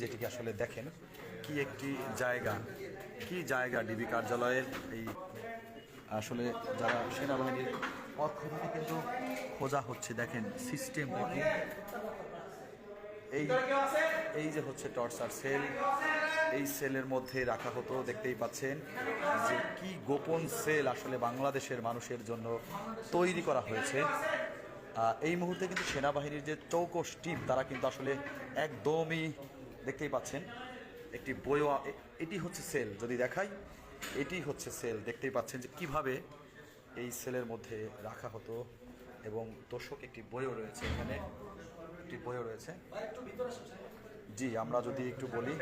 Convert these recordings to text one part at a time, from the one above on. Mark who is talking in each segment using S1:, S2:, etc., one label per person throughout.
S1: যেটিকে আসলে দেখেন, কি একটি জায়গা, কি জায়গা ডিবি কার্যালয়ের এই আসলে যারা সেনাবাহিনীর পক্ষ থেকে কিন্তু খোঁজা হচ্ছে, দেখেন সিস্টেম এই এই যে হচ্ছে টর্চার সেল এই সেলের মধ্যে রাখা হতো, দেখতেই পাচ্ছেন যে কি গোপন সেল আসলে বাংলাদেশের মানুষের জন্য তৈরি করা হয়েছে। এই মুহূর্তে কিন্তু সেনাবাহিনীর যে চৌকস টিম তারা কিন্তু আসলে একদমই দেখতেই পাচ্ছেন, একটি বইও এটি হচ্ছে সেল, যদি দেখাই, এটি হচ্ছে সেল, দেখতেই পাচ্ছেন যে কীভাবে এই সেলের মধ্যে রাখা হতো এবং দর্শক একটি বইও রয়েছে এখানে, একটি বইও রয়েছে। জি, আমরা যদি একটু বলি,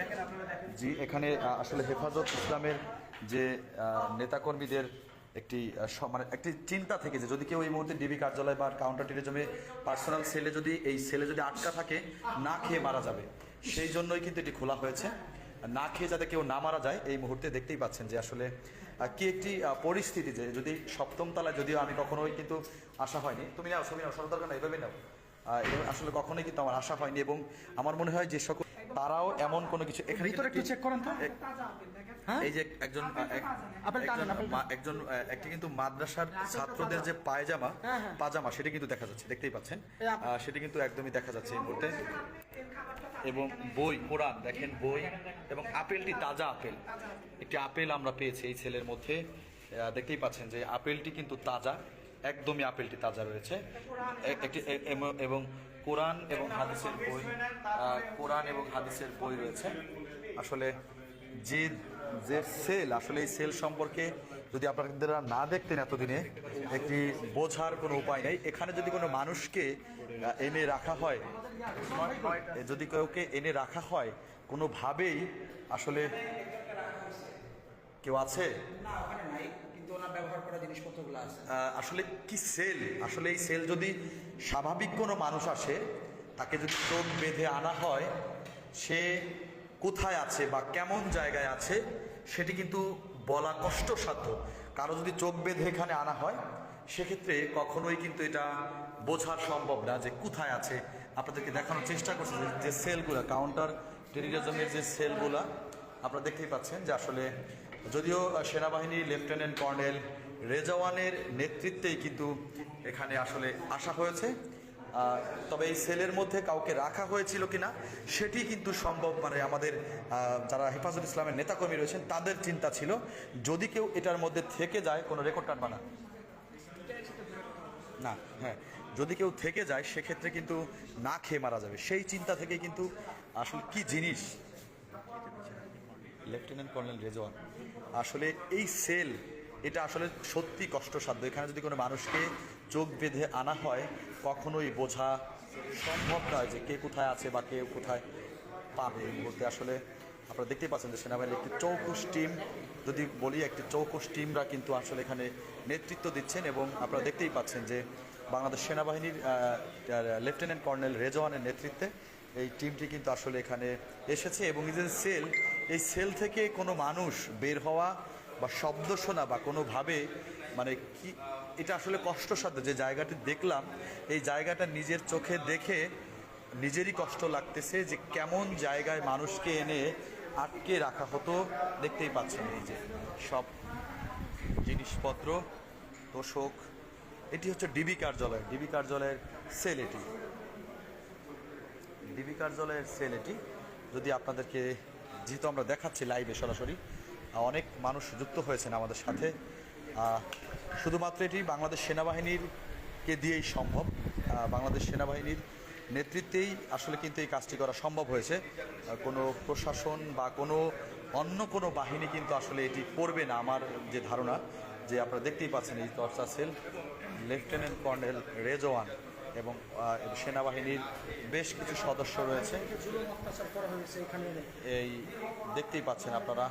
S1: জি, এখানে আসলে হেফাজত ইসলামের যে নেতাকর্মীদের একটি মানে একটি চিন্তা থেকে যে যদি কেউ এই মুহূর্তে ডিবি কার্যালয় বা কাউন্টার টেরিজমে পার্সোনাল সেলে যদি, এই সেলে যদি আটকা থাকে, না খেয়ে মারা যাবে। সেই জন্যই কিন্তু এটি খোলা হয়েছে। না খেয়ে যাতে কেউ না মারা যায় এই মুহূর্তে দেখতেই পাচ্ছেন যে আসলে কি একটি পরিস্থিতি যে যদি সপ্তম তলায় যদিও আমি কখনোই কিন্তু আশা হয়নি। তুমি নাও ছবি নাও সরল দরকার না এভাবে নাও। আসলে কখনোই কিন্তু আমার আশা হয়নি এবং আমার মনে হয় যে সকল তারাও এমন কোনো কিছু এখানে
S2: ভিতরে একটু চেক করেন তো। হ্যাঁ?
S1: এই যে একজন একজন মা- একজন একটি কিন্তু মাদ্রাসার ছাত্রদের যে পায়জামা
S2: হ্যাঁ, হ্যাঁ।
S1: পাজামা সেটা কিন্তু দেখা যাচ্ছে দেখতেই পাচ্ছেন। সেটি কিন্তু একদমই দেখা যাচ্ছে এই মুহূর্তে। এবং বই, কোরআন, দেখেন বই এবং আপেলটি তাজা আপেল। একটি আপেল আমরা পেয়েছি এই ছেলের মধ্যে। দেখতেই পাচ্ছেন যে আপেলটি কিন্তু তাজা, একদমই আপেলটি তাজা রয়েছে। একটি এবং কোরআন এবং হাদিসের বই কোরআন এবং হাদিসের বই রয়েছে। আসলে যে যে সেল আসলে এই সেল সম্পর্কে যদি আপনারা না দেখতেন এতদিনে একটি বোঝার কোনো উপায় নেই। এখানে যদি কোনো মানুষকে এনে রাখা হয় যদি কাউকে এনে রাখা হয় কোনোভাবেই আসলে কেউ আছে? আসলে কি সেল? আসলে এই সেল যদি স্বাভাবিক কোনো মানুষ আসে তাকে যদি চোখ বেঁধে আনা হয় সে কোথায় আছে বা কেমন জায়গায় আছে, সেটি কিন্তু বলা কষ্টসাধ্য। কারও যদি চোখ বেঁধে এখানে আনা হয়, সেক্ষেত্রে কখনোই কিন্তু এটা বোঝা সম্ভব না যে কোথায় আছে। আপনাদেরকে দেখানোর চেষ্টা করছে যে- সেলগুলো কাউন্টার টেরিজমের যে সেলগুলা, আপনারা দেখতেই পাচ্ছেন যে আসলে যদিও সেনাবাহিনীর লেফটেন্যান্ট কর্নেল রেজাওয়ানের নেতৃত্বেই কিন্তু এখানে আসলে আসা হয়েছে। তবে এই সেলের মধ্যে কাউকে রাখা হয়েছিল কিনা, সেটি কিন্তু সম্ভব মানে আমাদের যারা হেফাজত ইসলামের নেতাকর্মী রয়েছেন, তাদের চিন্তা ছিল। যদি কেউ এটার মধ্যে থেকে যায়, কোনো রেকর্ড টানবা না? না হ্যাঁ। যদি কেউ থেকে যায়, সেক্ষেত্রে কিন্তু না খেয়ে মারা যাবে। সেই চিন্তা থেকে কিন্তু আসলে কি জিনিস? লেফটেন্যান্ট কর্নেল রেজওয়ান, আসলে এই সেল এটা আসলে সত্যি কষ্টসাধ্য। এখানে যদি কোনো মানুষকে চোখ বেঁধে আনা হয়, কখনোই বোঝা সম্ভব নয় যে কে কোথায় আছে বা কে কোথায় পাবে এই মুহূর্তে। আসলে আপনারা দেখতেই পাচ্ছেন যে সেনাবাহিনীর একটি চৌকুশ টিম, যদি বলি একটি চৌকুশ টিমরা কিন্তু আসলে এখানে নেতৃত্ব দিচ্ছেন এবং আপনারা দেখতেই পাচ্ছেন যে বাংলাদেশ সেনাবাহিনীর লেফটেন্যান্ট কর্নেল রেজওয়ানের নেতৃত্বে এই টিমটি কিন্তু আসলে এখানে এসেছে এবং এই যে সেল, এই সেল থেকে কোনো মানুষ বের হওয়া বা শব্দ শোনা বা কোনোভাবে মানে কি, এটা আসলে কষ্টসাধ্য। যে জায়গাটি দেখলাম, এই জায়গাটা নিজের চোখে দেখে নিজেরই কষ্ট লাগতেছে যে কেমন জায়গায় মানুষকে এনে আটকে রাখা হতো। দেখতেই পাচ্ছেন এই যে সব জিনিসপত্র। তোষক এটি হচ্ছে ডিবি কার্যালয়। ডিবি কার্যালয়ের সেল এটি। ডিবি কার্যালয়ের সেল এটি। যদি আপনাদেরকে যেহেতু আমরা দেখাচ্ছি লাইভে সরাসরি অনেক মানুষ যুক্ত হয়েছেন আমাদের সাথে। শুধুমাত্র এটি বাংলাদেশ সেনাবাহিনীর কে দিয়েই সম্ভব। বাংলাদেশ সেনাবাহিনীর নেতৃত্বেই আসলে কিন্তু এই কাজটি করা সম্ভব হয়েছে। কোনো প্রশাসন বা কোনো অন্য কোনো বাহিনী কিন্তু আসলে এটি করবে না, আমার যে ধারণা। যে আপনারা দেখতেই পাচ্ছেন এই চর্চা সেল লেফটেন্যান্ট কর্নেল রেজওয়ান এবং সেনাবাহিনীর বেশ কিছু সদস্য রয়েছে। এই দেখতেই পাচ্ছেন আপনারা